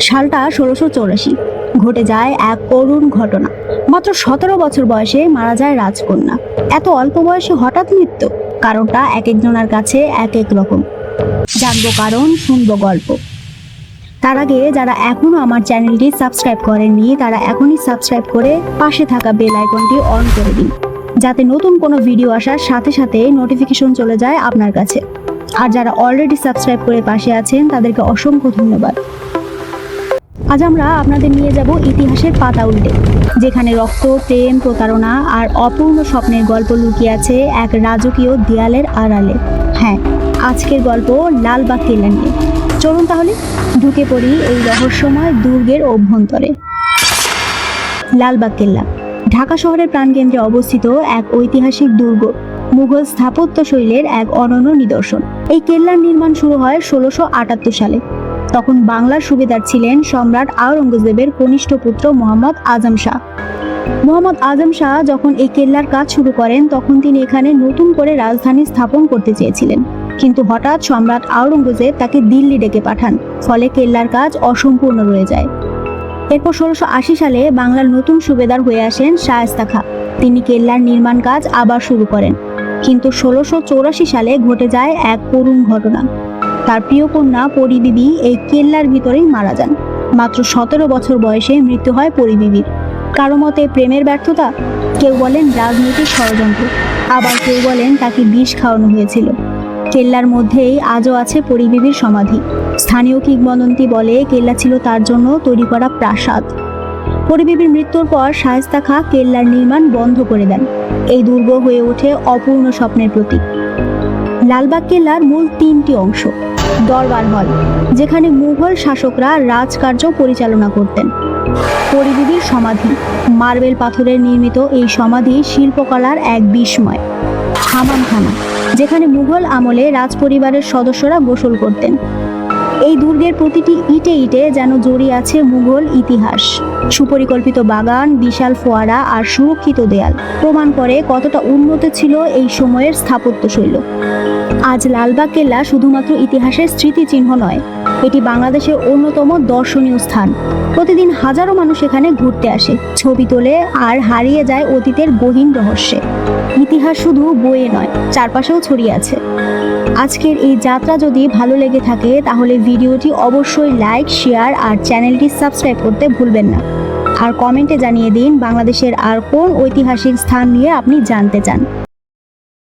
সালটা ষোলোশো চৌরাশি। ঘটে যায় এক করুণ ঘটনা। মাত্র সতেরো বছর বয়সে মারা যায় রাজকন্যা। এত অল্প বয়সে হঠাৎ মৃত্যু? কারণটা এক একজনের কাছে এক এক রকম। জানব কারণ, শুনব গল্প। তার আগে যারা এখনও আমার চ্যানেলটি সাবস্ক্রাইব করেননি, তারা এখনই সাবস্ক্রাইব করে পাশে থাকা বেল আইকনটি অন করে দিন। যাতে নতুন কোনো ভিডিও আসার সাথে সাথে নোটিফিকেশন চলে যায় আপনার কাছে। আর যারা অলরেডি সাবস্ক্রাইব করে পাশে আছেন, তাদেরকে অসংখ্য ধন্যবাদ। আজ আমরা আপনাদের নিয়ে যাব ইতিহাসের পাতা উল্টে, যেখানে রক্ত, প্রেম, প্রতারণা আর অপূর্ণ স্বপ্নের গল্প লুকিয়ে আছে এক রাজকীয় দেয়ালের আড়ালে। হ্যাঁ আজকের গল্প লালবাগ কেল্লা নিয়ে। চলুন তাহলে, ঢুকে পড়ি এই রহস্যময় দুর্গের অভ্যন্তরে। লালবাগ কেল্লা, ঢাকা শহরের প্রাণকেন্দ্রে অবস্থিত এক ঐতিহাসিক দুর্গ, মুঘল স্থাপত্য শৈলের এক অনন্য নিদর্শন। এই কেল্লার নির্মাণ শুরু হয় ষোলোশো সালে। তখন বাংলার সুবেদার ছিলেন সম্রাট আওরঙ্গজেবের কনিষ্ঠ পুত্র মোহাম্মদ আজম শাহ। মোহাম্মদ আজম শাহ যখন এই কেল্লার কাজ শুরু করেন, তখন তিনি এখানে নতুন করে রাজধানী স্থাপন করতে চেয়েছিলেন। কিন্তু হঠাৎ সম্রাট আওরঙ্গজেব তাকে দিল্লি ডেকে পাঠান, ফলে কেল্লার কাজ অসম্পূর্ণ রয়ে যায়। এরপর ষোলোশো আশি সালে বাংলার নতুন সুবেদার হয়ে আসেন শায়েস্তা খা। তিনি কেল্লার নির্মাণ কাজ আবার শুরু করেন। কিন্তু ষোলোশো চৌরাশি সালে ঘটে যায় এক করুণ ঘটনা। তার প্রিয় কন্যা পরিবিবি এই কেল্লার ভিতরেই মারা যান। মাত্র সতেরো বছর বয়সে মৃত্যু হয় পরিবিবির কারও মতে প্রেমের ব্যর্থতা, কেউ বলেন রাজনৈতিক ষড়যন্ত্র, আবার কেউ বলেন তাকে বিষ খাওয়ানো হয়েছিল। কেল্লার মধ্যেই আজও আছে পরিবিবির সমাধি। স্থানীয় কিংবদন্তি বলে কেল্লা ছিল তার জন্য তৈরি করা প্রাসাদ। পরিবিবির মৃত্যুর পর শায়েস্তা খা কেল্লার নির্মাণ বন্ধ করে দেন। এই দুর্গ হয়ে ওঠে অপূর্ণ স্বপ্নের প্রতীক। লালবাগ কেল্লার মূল তিনটি অংশ, দরবার হল, যেখানে মুঘল শাসকরা রাজকার্য পরিচালনা করতেন। পরিবিবির সমাধি, মার্বেল পাথরের নির্মিত এই সমাধি শিল্পকলার এক বিস্ময় হামামখানা যেখানে মুঘল আমলে রাজপরিবারের সদস্যরা গোসল করতেন। এই দুর্গের প্রতিটি ইটে ইটে যেন জড়িয়ে আছে মুঘল ইতিহাস। সুপরিকল্পিত বাগান, বিশাল ফোয়ারা আর সুরক্ষিত দেয়াল। প্রমাণ করে কতটা উন্নত ছিল এই সময়ের স্থাপত্যশৈল। আজ লালবাগ কেল্লা শুধুমাত্র ইতিহাসের স্মৃতিচিহ্ন নয়, এটি বাংলাদেশের অন্যতম দর্শনীয় স্থান। প্রতিদিন হাজারো মানুষ এখানে ঘুরতে আসে। ছবি তোলে আর হারিয়ে যায় অতীতের গহীন রহস্যে। ইতিহাস শুধু বইয়ে নয়, চারপাশেও ছড়িয়ে আছে। আজকের এই যাত্রা যদি ভালো লেগে থাকে, তাহলে ভিডিওটি অবশ্যই লাইক, শেয়ার আর চ্যানেলটি সাবস্ক্রাইব করতে ভুলবেন না। আর কমেন্টে জানিয়ে দিন বাংলাদেশের আর কোন ঐতিহাসিক স্থান নিয়ে আপনি জানতে চান।